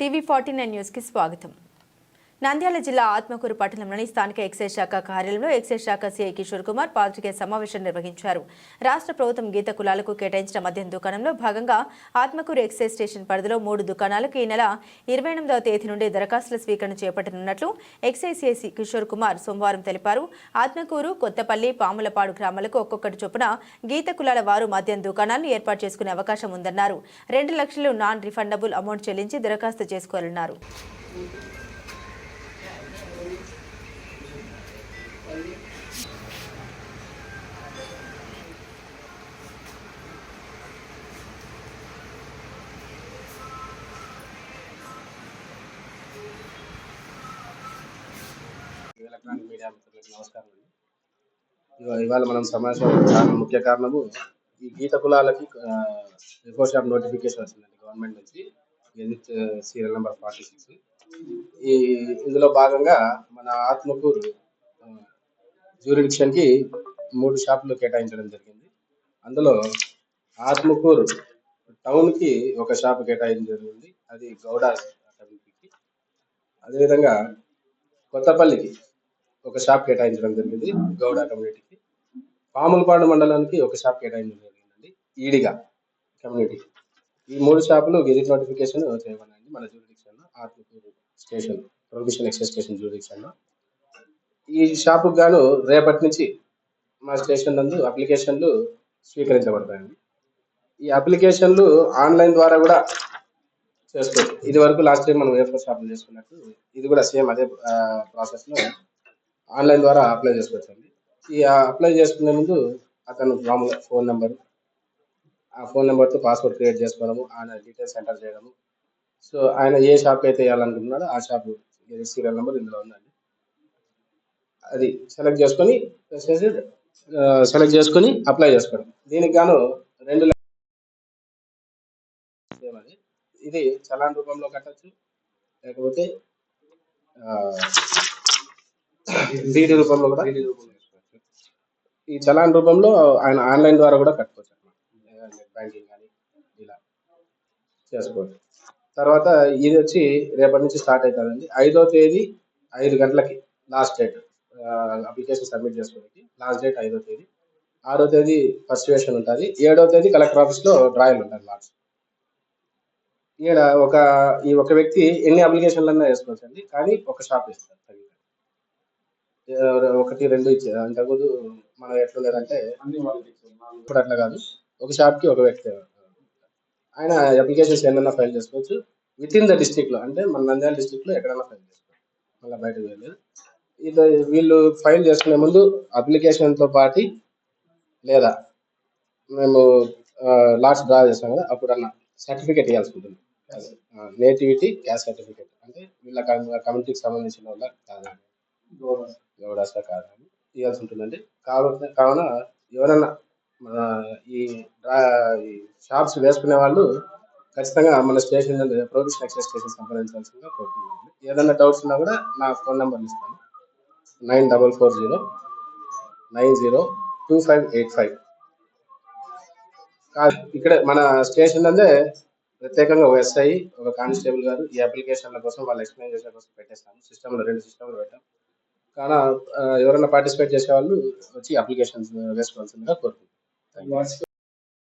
TV forty nine న్యూస్కి స్వాగతం నంద్యాల జిల్లా ఆత్మకూరు పట్టణంలోని స్థానిక ఎక్సైజ్ శాఖ కార్యాలయంలో ఎక్సైజ్ శాఖ సీఐ కిషోర్ కుమార్ పాత్రికేయ సమావేశం నిర్వహించారు. రాష్ట్ర ప్రభుత్వం గీత కులాలకు కేటాయించిన మద్యం దుకాణంలో భాగంగా ఆత్మకూరు ఎక్సైజ్ స్టేషన్ పరిధిలో మూడు దుకాణాలకు ఈ నెల ఇరవై ఎనిమిదవ తేదీ నుండి దరఖాస్తుల స్వీకరణ చేపట్టనున్నట్లు ఎక్సైజ్ సీఐ కిషోర్ కుమార్ సోమవారం తెలిపారు. ఆత్మకూరు కొత్తపల్లి పాములపాడు గ్రామాలకు ఒక్కొక్కటి చొప్పున గీత కులాల వారు మద్యం దుకాణాలను ఏర్పాటు చేసుకునే అవకాశం ఉందన్నారు. రెండు లక్షలు నాన్ రిఫండబుల్ అమౌంట్ చెల్లించి దరఖాస్తు చేసుకోవాలన్నారు. ఎలక్ట్రానిక్ మీడియా మిత్రులకు నమస్కారం అండి. ఇవాళ మనం సమావేశం చాలా ముఖ్య కారణము. ఈ గీత కులాలకి ఎకో షాప్ నోటిఫికేషన్ వచ్చిందండి గవర్నమెంట్ నుంచి. Serial number forty six. ఈ ఇందులో భాగంగా మన ఆత్మకూరు జ్యూరిడిక్షన్కి మూడు షాపులు కేటాయించడం జరిగింది. అందులో ఆత్మకూరు టౌన్కి ఒక షాప్ కేటాయించడం జరిగింది. అది గౌడ అదేవిధంగా కొత్తపల్లికి ఒక షాప్ కేటాయించడం జరిగింది గౌడ కమ్యూనిటీకి. పాములపాడు మండలానికి ఒక షాప్ కేటాయించడం జరిగిందండి. ఈడిగా కమ్యూనిటీ. ఈ మూడు షాపులు గెజిట్ నోటిఫికేషన్ చేయమనండి మన jurisdiction RTP station profession excise station jurisdiction ఈ షాపుకు గాను రేపటి నుంచి మా స్టేషన్ నందు అప్లికేషన్లు స్వీకరించబడతాయండి. ఈ అప్లికేషన్లు ఆన్లైన్ ద్వారా కూడా చేసుకోవచ్చు. ఇది వరకు లాస్ట్ టైం మనం ఏర్పాటు షాపులు చేసుకున్నట్టు ఇది కూడా సేమ్ అదే ప్రాసెస్లో ఆన్లైన్ ద్వారా అప్లై చేసుకోవచ్చండి. ఈ అప్లై చేసుకునే ముందు అతను మామూలుగా ఫోన్ నెంబర్ ఆ ఫోన్ నెంబర్తో పాస్వర్డ్ క్రియేట్ చేసుకోవడము ఆయన డీటెయిల్స్ ఎంటర్ చేయడము. సో ఆయన ఏ షాప్ అయితే వేయాలనుకుంటున్నాడో ఆ షాప్ సీరియల్ నెంబర్ ఇందులో ఉందండి. అది సెలెక్ట్ చేసుకొని సెలెక్ట్ చేసుకొని అప్లై చేసుకోవడం. దీనికి గాను రెండు అది ఇది చలాన్ రూపంలో కట్టచ్చు. లేకపోతే డీడీ రూపంలో కూడా? ఈ చలాన్ రూపంలో ఆయన ఆన్లైన్ ద్వారా కూడా కట్టుకోవచ్చు. అనమాట బ్యాంకింగ్ కానీ ఇలా చేసుకోవచ్చు. తర్వాత ఇది వచ్చి రేపటి నుంచి స్టార్ట్ అవుతుందండి. ఐదో తేదీ ఐదు గంటలకి లాస్ట్ డేట్ అప్లికేషన్ సబ్మిట్ చేసుకోవడానికి లాస్ట్ డేట్ ఐదో తేదీ. ఆరో తేదీ పర్సువేషన్ ఉంటుంది. ఏడో తేదీ కలెక్టర్ ఆఫీస్లో డ్రాయల్ ఉంటుంది లాస్ట్ ఈడ ఒక ఈ ఒక వ్యక్తి ఎన్ని అప్లికేషన్లన్నా వేసుకోవచ్చు అండి కానీ ఒక షాప్ ఎవరు- ఒకటి రెండు ఇచ్చే అంతకుముందు మనం ఎట్లుండేదంటే ఇప్పుడు అట్లా కాదు. ఒక షాప్కి ఒక వ్యక్తి ఆయన అప్లికేషన్స్ ఎన్నైనా ఫైల్ చేసుకోవచ్చు. విత్ ఇన్ ద డిస్ట్రిక్ట్లో అంటే మన నంద్యాల డిస్ట్రిక్ట్లో ఎక్కడైనా ఫైల్ చేసుకోవచ్చు. మళ్ళీ బయటకు వెళ్ళలేదు ఇది వీళ్ళు ఫైల్ చేసుకునే ముందు అప్లికేషన్తో పాటి లేదా మేము లాస్ట్ డ్రా చేస్తాం కదా అప్పుడు అన్న సర్టిఫికేట్ ఇవ్వాల్సి ఉంటుంది. నేటివిటీ క్యాస్ట్ సర్టిఫికేట్ అంటే వీళ్ళ కమ్యూనిటీకి సంబంధించిన వాళ్ళ కాదు గౌడాస కాదు ఇవ్వాల్సి ఉంటుందండి. కాబట్టి కావున ఎవరైనా మన ఈ డ్రా- ఈ షాప్స్ వేసుకునే వాళ్ళు ఖచ్చితంగా మన స్టేషన్ ప్రొవిషన్ ఎక్సైజ్ స్టేషన్ సంప్రదించాల్సిందిగా కోరుతున్నాను ఏదైనా డౌట్స్ ఉన్నా కూడా నా ఫోన్ నెంబర్ ఇస్తాను. Nine double four zero nine zero two five eight five. ఇక్కడ మన స్టేషన్ అందే ప్రత్యేకంగా ఒక ఎస్ఐ ఒక కానిస్టేబుల్ గారు ఈ అప్లికేషన్ల కోసం వాళ్ళు ఎక్స్ప్లెయిన్ చేసే కోసం పెట్టేస్తాము సిస్టంలో రెండు సిస్టంలు పెట్టాం. కానీ ఎవరైనా పార్టిసిపేట్ చేసే వాళ్ళు వచ్చి అప్లికేషన్స్ వేసుకోవాల్సిందిగా కోరుకుంటున్నాం